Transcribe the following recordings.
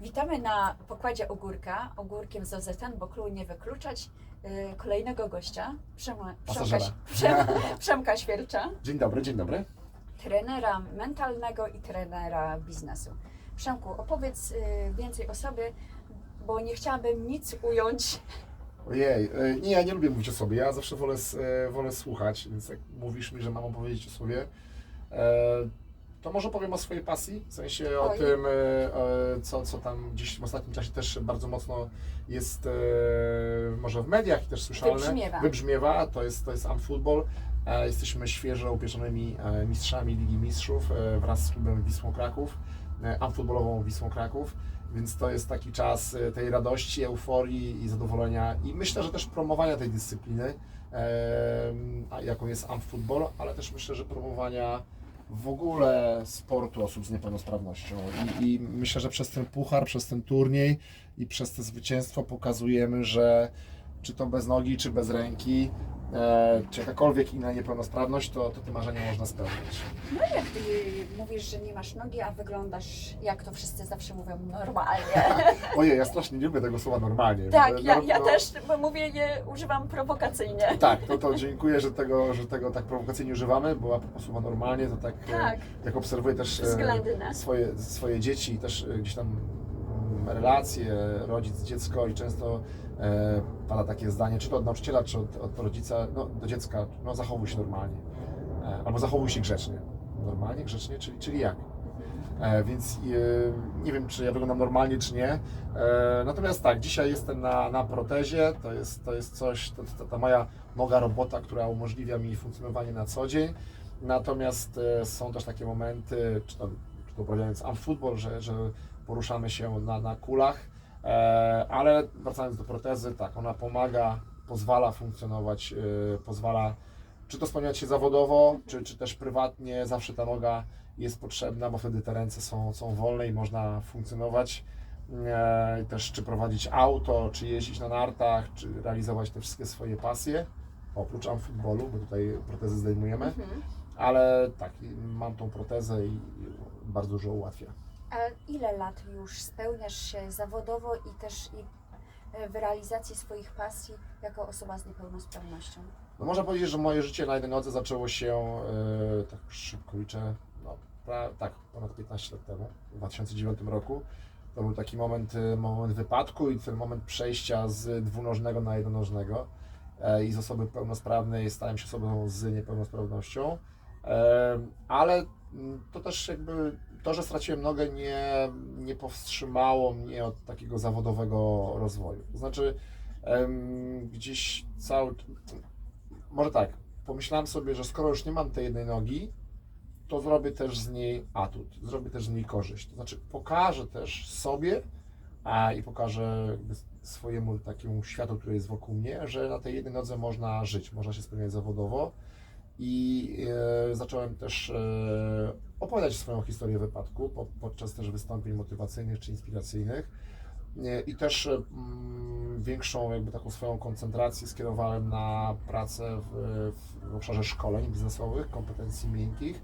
Witamy na pokładzie ogórka, ogórkiem z OZN, bo clue nie wykluczać, y, kolejnego gościa, Przema, Przemka, Pasażera. Przem, Przemka Świercza, Dzień dobry, dzień dobry. trenera mentalnego i trenera biznesu. Przemku, opowiedz y, więcej o sobie, bo nie chciałabym nic ująć. Ojej, e, nie, ja nie lubię mówić o sobie, ja zawsze wolę, s- e, wolę słuchać, więc jak mówisz mi, że mam opowiedzieć o sobie, e, to może powiem o swojej pasji, w sensie o Oj. tym, e, e, co, co tam gdzieś w ostatnim czasie też bardzo mocno jest e, może w mediach i też słyszalne. Wybrzmiewa. Wybrzmiewa, to jest, to jest Unfootball. E, Jesteśmy świeżo upieczonymi e, mistrzami Ligi Mistrzów e, wraz z klubem Wisłą Kraków, e, Unfootballową Wisłą Kraków. Więc to jest taki czas e, tej radości, euforii i zadowolenia i myślę, że też promowania tej dyscypliny, a jaką jest football, ale też myślę, że promowania w ogóle sportu osób z niepełnosprawnością. I, I myślę, że przez ten puchar, przez ten turniej i przez to zwycięstwo pokazujemy, że czy to bez nogi, czy bez ręki, czy jakakolwiek inna niepełnosprawność, to, to te marzenia można spełnić. No jak ty mówisz, że nie masz nogi, a wyglądasz, jak to wszyscy zawsze mówią, normalnie. Ojej, ja strasznie nie lubię tego słowa normalnie. tak, ja, No, ja no, też mówię, je używam prowokacyjnie. Tak, to, to dziękuję, że tego, że tego tak prowokacyjnie używamy, bo a propos słowa normalnie, to tak, e, Tak. jak obserwuję też e, Względne. swoje, swoje dzieci i też e, gdzieś tam relacje rodzic, dziecko i często e, pada takie zdanie, czy to od nauczyciela, czy od, od rodzica, no, do dziecka, no zachowuj się normalnie, e, albo zachowuj się grzecznie. Normalnie, grzecznie, czyli, czyli jak? E, więc e, nie wiem, czy ja wyglądam normalnie, czy nie. E, natomiast tak, dzisiaj jestem na, na protezie. To jest, to jest coś, to, to, ta moja noga robota, która umożliwia mi funkcjonowanie na co dzień. Natomiast e, są też takie momenty, czy to, czy to uprawiając football, że, że poruszamy się na, na kulach. E, ale wracając do protezy, tak, ona pomaga, pozwala funkcjonować, e, pozwala czy to spełniać się zawodowo, czy, czy też prywatnie, zawsze ta noga jest potrzebna, bo wtedy te ręce są, są wolne i można funkcjonować. E, też czy prowadzić auto, czy jeździć na nartach, czy realizować te wszystkie swoje pasje, oprócz futbolu, bo tutaj protezy zdejmujemy, Mhm. ale tak, mam tą protezę i bardzo dużo ułatwia. A ile lat już spełniasz się zawodowo i też i e, w realizacji swoich pasji jako osoba z niepełnosprawnością? No można powiedzieć, że moje życie na jednej nodze zaczęło się, e, tak szybko liczę, no, pra, tak, ponad 15 lat temu, w 2009 roku. To był taki moment, e, moment wypadku i ten moment przejścia z dwunożnego na jednonożnego. I z osoby pełnosprawnej stałem się osobą z niepełnosprawnością. Ale to też jakby to, że straciłem nogę, nie, nie powstrzymało mnie od takiego zawodowego rozwoju. To znaczy, em, gdzieś cały, może tak, pomyślałem sobie, że skoro już nie mam tej jednej nogi, to zrobię też z niej atut, zrobię też z niej korzyść. To znaczy pokażę też sobie a, i pokażę swojemu takiemu światu, który jest wokół mnie, że na tej jednej nodze można żyć, można się spełniać zawodowo. I e, zacząłem też e, opowiadać swoją historię wypadku po, podczas też wystąpień motywacyjnych czy inspiracyjnych. Nie, I też e, mm, większą jakby taką swoją koncentrację skierowałem na pracę w, w obszarze szkoleń biznesowych, kompetencji miękkich.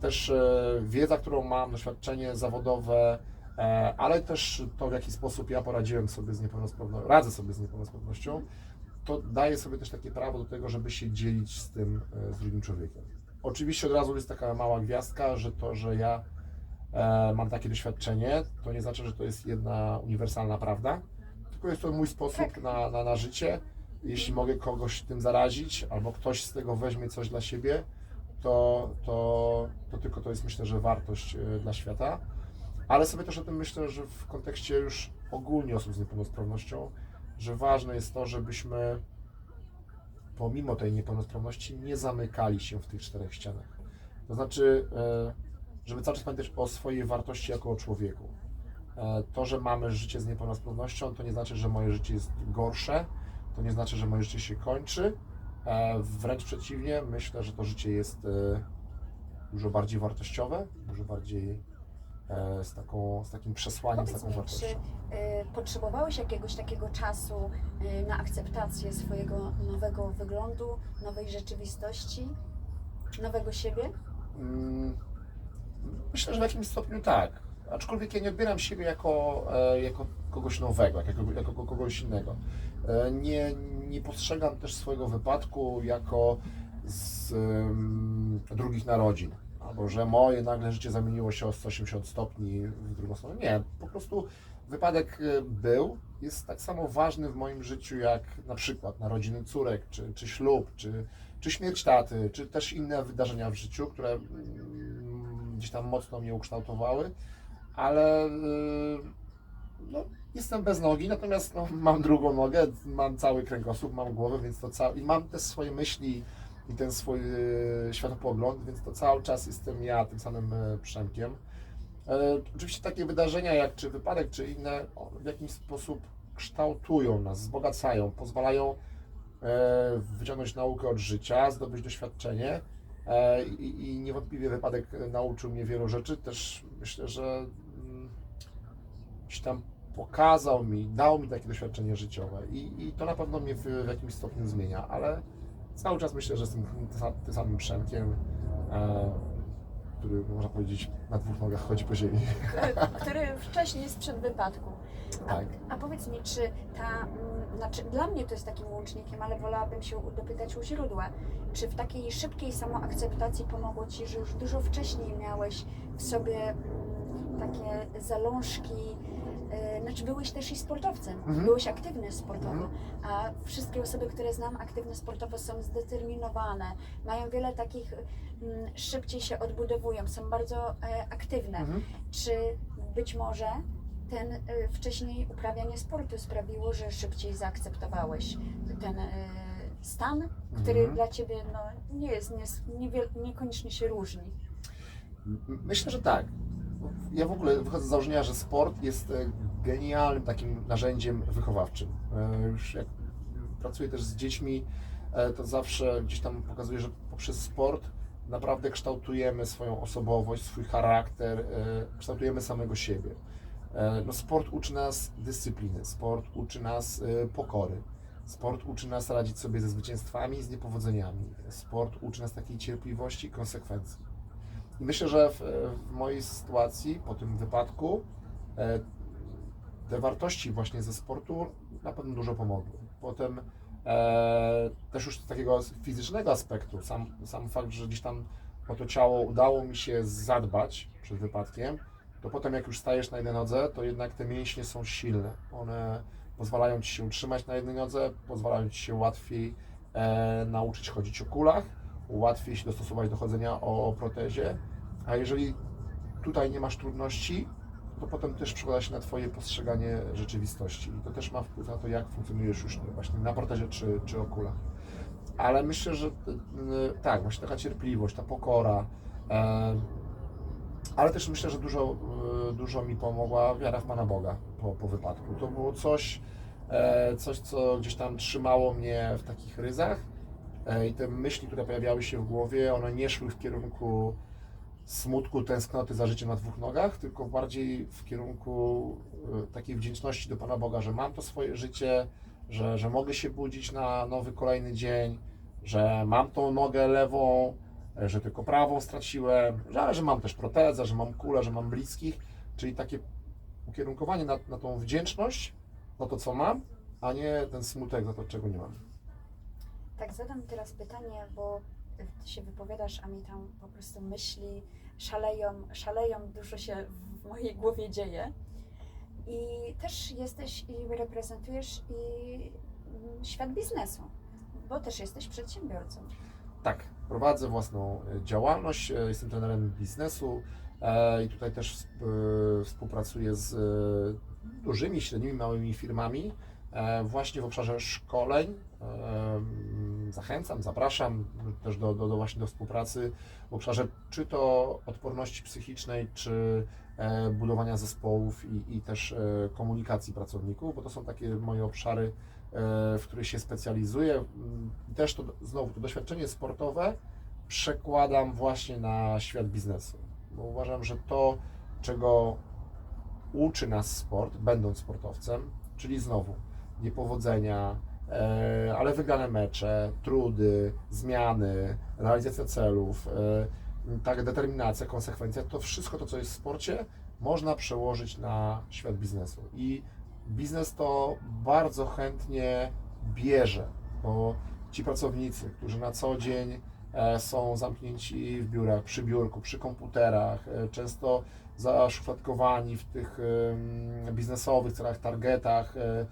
Też e, wiedza, którą mam, doświadczenie zawodowe, e, ale też to, w jaki sposób ja poradziłem sobie z niepełnosprawnością, radzę sobie z niepełnosprawnością, to daje sobie też takie prawo do tego, żeby się dzielić z tym, e, z drugim człowiekiem. Oczywiście od razu jest taka mała gwiazdka, że to, że ja e, mam takie doświadczenie, to nie znaczy, że to jest jedna uniwersalna prawda, tylko jest to mój sposób Tak. na, na, na życie. Jeśli mogę kogoś tym zarazić, albo ktoś z tego weźmie coś dla siebie, to, to, to tylko to jest myślę, że wartość e, dla świata. Ale sobie też o tym myślę, że w kontekście już ogólnie osób z niepełnosprawnością, że ważne jest to, żebyśmy pomimo tej niepełnosprawności nie zamykali się w tych czterech ścianach. To znaczy, e, żeby cały czas pamiętać o swojej wartości jako o człowieku. E, To, że mamy życie z niepełnosprawnością, to nie znaczy, że moje życie jest gorsze, to nie znaczy, że moje życie się kończy. E, Wręcz przeciwnie, myślę, że to życie jest dużo bardziej wartościowe, dużo bardziej z, taką, z takim przesłaniem, z Powiedz taką mi, czy wartością. y, potrzebowałeś jakiegoś takiego czasu y, na akceptację swojego nowego wyglądu, nowej rzeczywistości, nowego siebie? Mm, Myślę, że w jakimś stopniu tak. aczkolwiek ja nie odbieram siebie jako, e, jako kogoś nowego, jako, jako kogoś innego. E, Nie, nie postrzegam też swojego wypadku jako z em, drugich narodzin, albo że moje nagle życie zamieniło się o 180 stopni w drugą stronę. Nie, po prostu wypadek e, był, jest tak samo ważny w moim życiu jak na przykład narodziny córek, czy, czy ślub, czy, czy śmierć taty, czy też inne wydarzenia w życiu, które mm, gdzieś tam mocno mnie ukształtowały, ale y, no, jestem bez nogi, natomiast no, mam drugą nogę, mam cały kręgosłup, mam głowę, więc to cały, i mam te swoje myśli i ten swój y, światopogląd, więc to cały czas jestem ja tym samym y, Przemkiem. E, Oczywiście takie wydarzenia jak czy wypadek, czy inne w jakiś sposób kształtują nas, wzbogacają, pozwalają e, wyciągnąć naukę od życia, zdobyć doświadczenie e, i, i niewątpliwie wypadek nauczył mnie wielu rzeczy. Też myślę, że mm, gdzieś tam pokazał mi, dał mi takie doświadczenie życiowe i, i to na pewno mnie w, w jakimś stopniu zmienia, ale cały czas myślę, że jestem tym, tym samym Przemkiem, e, który można powiedzieć na dwóch nogach chodzi po ziemi. który wcześniej sprzed wypadku. A, Tak. a powiedz mi, czy ta, mm, znaczy dla mnie to jest takim łącznikiem, ale wolałabym się dopytać u źródła, czy w takiej szybkiej samoakceptacji pomogło Ci, że już dużo wcześniej miałeś w sobie mm, takie zalążki, znaczy byłeś też i sportowcem, Mhm. byłeś aktywny sportowo, Mhm. a wszystkie osoby, które znam aktywne sportowo są zdeterminowane, mają wiele takich, mm, szybciej się odbudowują, są bardzo e, aktywne Mhm. czy być może ten y, wcześniej uprawianie sportu sprawiło, że szybciej zaakceptowałeś ten y, stan, który Mhm. dla ciebie no, nie jest, nie, niekoniecznie się różni. M- Myślę, że tak. Ja w ogóle wychodzę z założenia, że sport jest e, genialnym takim narzędziem wychowawczym. E, Już jak pracuję też z dziećmi, e, to zawsze gdzieś tam pokazuję, że poprzez sport naprawdę kształtujemy swoją osobowość, swój charakter, kształtujemy samego siebie. No, sport uczy nas dyscypliny, sport uczy nas pokory, sport uczy nas radzić sobie ze zwycięstwami i z niepowodzeniami, sport uczy nas takiej cierpliwości i konsekwencji. I myślę, że w, w mojej sytuacji, po tym wypadku, e, te wartości właśnie ze sportu na pewno dużo pomogły. Potem e, też już z takiego fizycznego aspektu, sam, sam fakt, że gdzieś tam o to ciało udało mi się zadbać przed wypadkiem, to potem jak już stajesz na jednej nodze, to jednak te mięśnie są silne. One pozwalają Ci się utrzymać na jednej nodze, pozwalają Ci się łatwiej e, nauczyć chodzić o kulach, łatwiej się dostosować do chodzenia o, protezie, a jeżeli tutaj nie masz trudności, to potem też przekłada się na Twoje postrzeganie rzeczywistości i to też ma wpływ na to, jak funkcjonujesz już właśnie na protezie czy, czy o kulach. Ale myślę, że y, tak, właśnie taka cierpliwość, ta pokora, e, ale też myślę, że dużo, y, dużo mi pomogła wiara w Pana Boga po, po wypadku. To było coś, e, coś, co gdzieś tam trzymało mnie w takich ryzach i te myśli, które pojawiały się w głowie, one nie szły w kierunku smutku, tęsknoty za życiem na dwóch nogach, tylko bardziej w kierunku e, takiej wdzięczności do Pana Boga, że mam to swoje życie, że, że mogę się budzić na nowy, kolejny dzień, że mam tą nogę lewą, e, że tylko prawą straciłem, że, że mam też protezę, że mam kulę, że mam bliskich, czyli takie ukierunkowanie na, na tą wdzięczność, na to, co mam, a nie ten smutek za to, czego nie mam. Tak, zadam teraz pytanie, bo ty się wypowiadasz, a mi tam po prostu myśli szaleją, szaleją, dużo się w mojej głowie dzieje. I też jesteś i reprezentujesz i mm, świat biznesu, bo też jesteś przedsiębiorcą. Tak, prowadzę własną e, działalność, e, jestem trenerem biznesu e, i tutaj też wsp- współpracuję z dużymi, średnimi, małymi firmami właśnie w obszarze szkoleń. Zachęcam, zapraszam też do, do, do właśnie do współpracy w obszarze czy to odporności psychicznej, czy e, budowania zespołów i, i też e, komunikacji pracowników, bo to są takie moje obszary, e, w których się specjalizuję. Mm, też to znowu to doświadczenie sportowe przekładam właśnie na świat biznesu, bo uważam, że to, czego uczy nas sport, będąc sportowcem, czyli znowu niepowodzenia, ale wygrane mecze, trudy, zmiany, realizacja celów, e, tak, determinacja, konsekwencja, to wszystko to, co jest w sporcie, można przełożyć na świat biznesu. I biznes to bardzo chętnie bierze, bo ci pracownicy, którzy na co dzień e, są zamknięci w biurach, przy biurku, przy komputerach, e, często zaszufladkowani w tych biznesowych celach, targetach, e, e,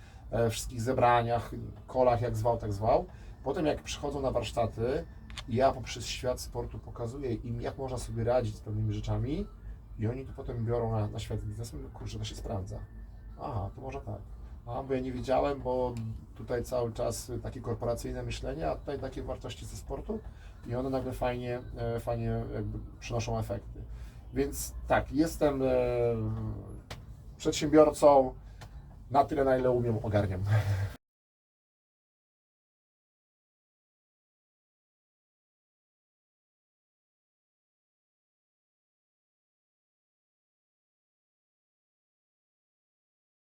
wszystkich zebraniach, kolach, jak zwał, tak zwał. Potem jak przychodzą na warsztaty, ja poprzez świat sportu pokazuję im, jak można sobie radzić z pewnymi rzeczami i oni to potem biorą na, na świat biznesu kurczę, to się sprawdza. Aha, to może tak. A, bo ja nie wiedziałem, bo tutaj cały czas takie korporacyjne myślenie, a tutaj takie wartości ze sportu i one nagle fajnie, e, fajnie jakby przynoszą efekty. Więc tak, jestem e, przedsiębiorcą na tyle, na ile umiem, ogarniam.